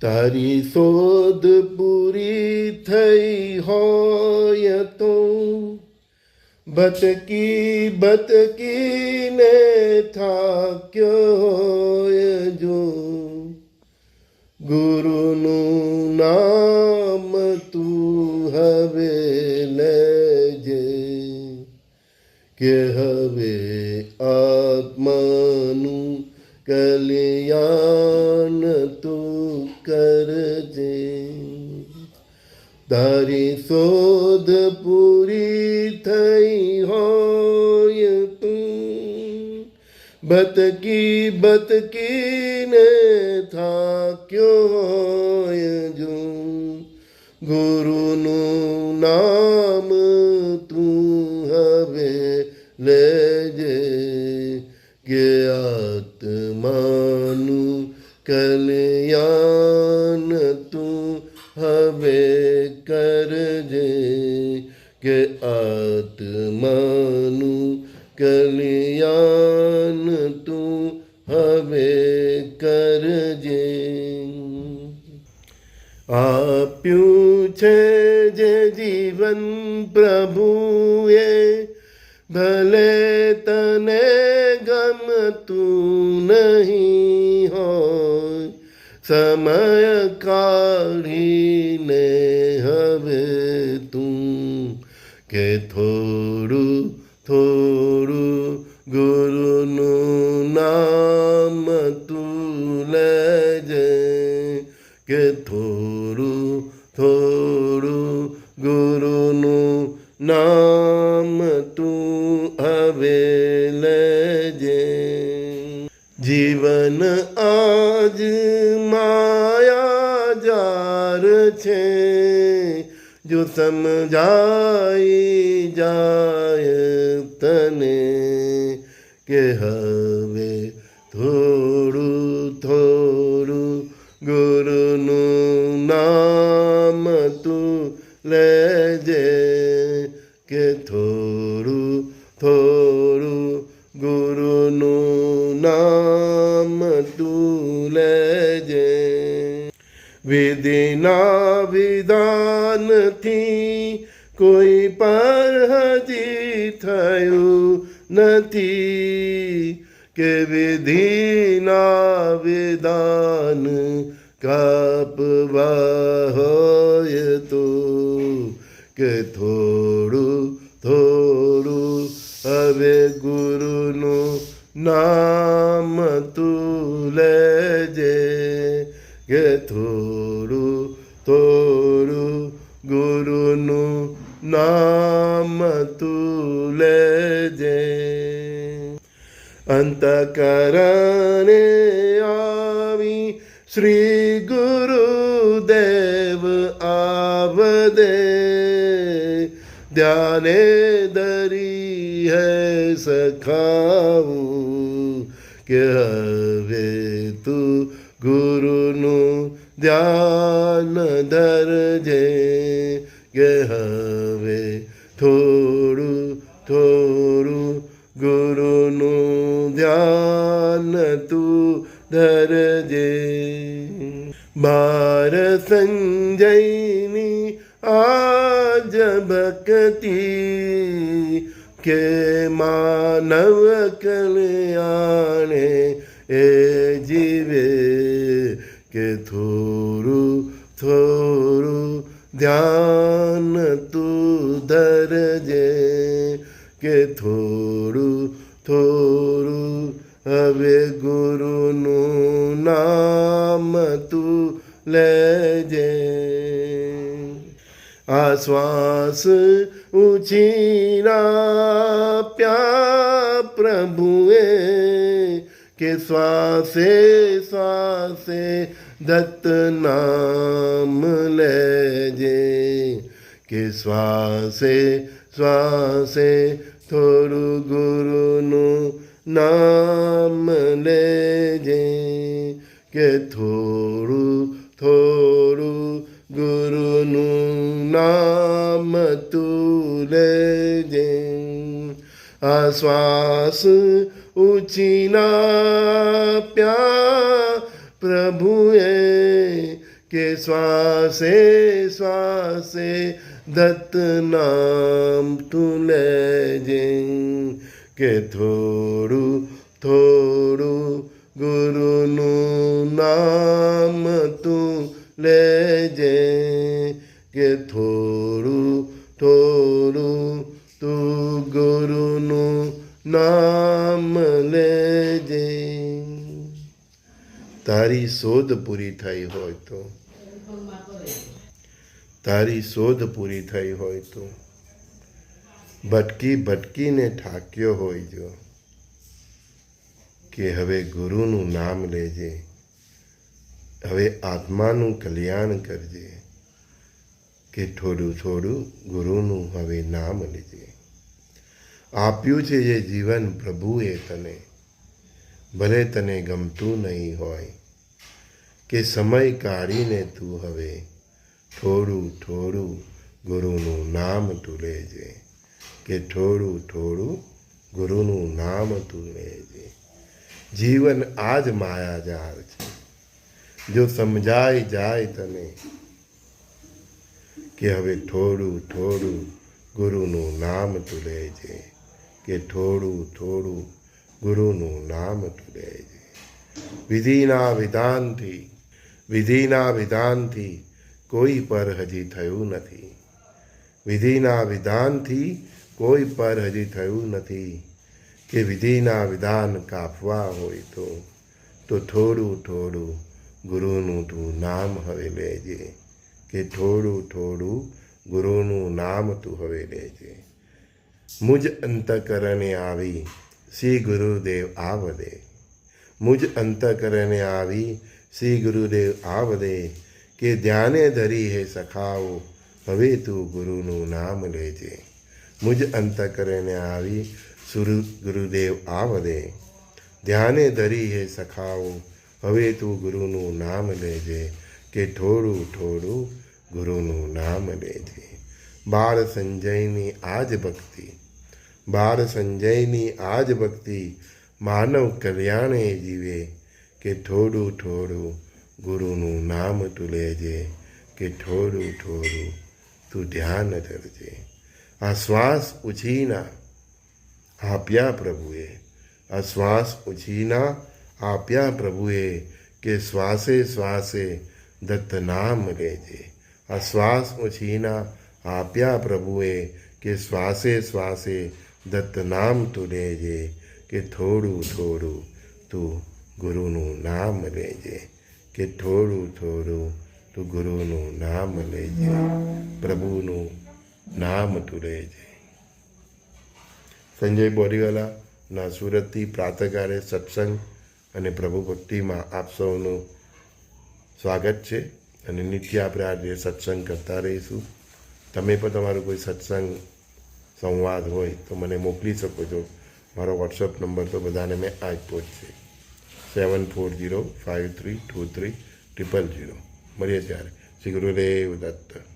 તારી શોધ પૂરી થઈ હોય તો ભટકી ભટકીને થાક્યો હોય જો ગુરુનું નામ તું હવે લેજે કે હવે આત્માનું કલ્યાણ કરજે. તારી શોધ પૂરી થઈ હોય તું બતકી બતકીને થાક્યો હોય જો. ગુરુનું નામ કરજે કે આત્માનું કલ્યાણ તું હવે કરજે આપ્યું છે જે જીવન પ્રભુએ ભલે તને સમય કાઢીને હવે તું કે થોડું થોડું ગુરુનું નામ તું લેજે, કે થોડું થોડું ગુરુનું નામ સમજાઈ જાય તને કે હવે થોડું થોડું ગુરુનું નામ તું લેજે કે થોડું થોડું વિધાનથી કોઈ પર હજી થયું નથી કે વિધિના વિધાન કાપવા હોય તો કે થોડું થોડું હવે ગુરુનું નામ તું લેજે કે થોડું થોડું ગુરુનું નામ તું લેજે અંતકરણે આવી શ્રી ગુરુદેવ આવદે ધ્યાને દરી હે સખાવું કે હવે તું બાર સંજયની આજ ભક્તિ કે માનવ કલ્યાણે એ જીવે કે થોરું થોરું ધ્યાન તું ધરજે કે થોડું થોડું હવે ગુરુનું નામ તું લેજે આ શ્વાસ ઉછીના પ્યા પ્રભુએ કે શ્વાસે શ્વાસે દત્ત નામ લેજે કે શ્વાસે શ્વાસે થોડું ગુરુનું નામ લેજે કે થોડું થોડું ગુરુનું નામ તું લેજે. આ શ્વાસ ઉછીના પ્યા પ્રભુએ કે શ્વાસે શ્વાસે દત્ત નામ તું લેજે. કે થોડું થોડું ગુરુનું નામ તું લેજે. કે થોડું થોડું તું ગુરુનું નામ લેજે. તારી શોધ પૂરી થઈ હોય તો. તારી શોધ પૂરી થઈ હોય તો. ભટકી ભટકીને થાક્યો હોય જો, કે હવે ગુરુનું નામ લેજે, હવે આત્માનું કલ્યાણ કરજે, કે થોડું થોડું ગુરુનું હવે નામ લેજે. આપ્યું છે જે જીવન પ્રભુએ તને, ભલે તને ગમતું નહીં હોય, કે સમય કાઢીને તું હવે થોડું થોડું ગુરુનું નામ તું લેજે. કે થોડું થોડું ગુરુનું નામ તું લેજે જીવન આ જ માયાજાળ છે. જો સમજાઈ જાય તને કે હવે થોડું થોડું ગુરુનું નામ તું લેજે કે થોડું થોડું ગુરુનું નામ તું લેજે વિધિના વિધાનથી વિધિના વિધાનથી કોઈ પર હજી થયું નથી. વિધિના વિધાનથી કોઈ પર હજી થયું નથી કે વિધિના વિધાન કાપવા હોય તો તો થોડું થોડું ગુરુનું તું નામ હવે લેજે, કે થોડું થોડું ગુરુનું નામ તું હવે લેજે. મુજ અંતકરણે આવી શ્રી ગુરુદેવ આવદે, મુજ અંતકરણે આવી શ્રી ગુરુદેવ આવદે, કે ધ્યાને ધરી હે સખાઓ, હવે તું ગુરુનું નામ લેજે. મુજ અંતકરણે આવી સુરુ ગુરુદેવ આવદે ધ્યાને ધરી હે સખાઓ હવે તું ગુરુનું નામ લેજે કે થોડું થોડું ગુરુનું નામ લેજે બાળ સંજયની આજ ભક્તિ બાળ સંજયની આજ ભક્તિ માનવ કલ્યાણે જીવે કે થોડું થોડું ગુરુનું નામ તું લેજે કે થોડું થોડું તું ધ્યાન ધરજે આ શ્વાસ ઉછીના. આપ્યા પ્રભુએ. આ શ્વાસ ઉછીના આપ્યા પ્રભુએ કે શ્વાસે શ્વાસે દત્ત નામ લેજે. આ શ્વાસ ઉછીના આપ્યા પ્રભુએ કે શ્વાસે શ્વાસે દત્ત નામ તું લેજે, કે થોડું થોડું તું ગુરુનું નામ લેજે, કે થોડું થોડું તું ગુરુનું નામ લેજે. પ્રભુનું નામ તુરે છે સંજય બોરીવાલા ના સુરતથી પ્રાતકાળે સત્સંગ અને પ્રભુ ભક્તિમાં આપ સૌનું સ્વાગત છે અને નિત્ય આપણે આજે સત્સંગ કરતા રહીશું. તમે પણ તમારો કોઈ સત્સંગ, સંવાદ હોય તો મને મોકલી શકો છો. મારો વોટ્સઅપ નંબર તો બધાને મેં આપ્યો જ છે. Seven four zero five three two three triple zero મળીએ ત્યારે. શ્રી ગુરુદેવ દત્ત.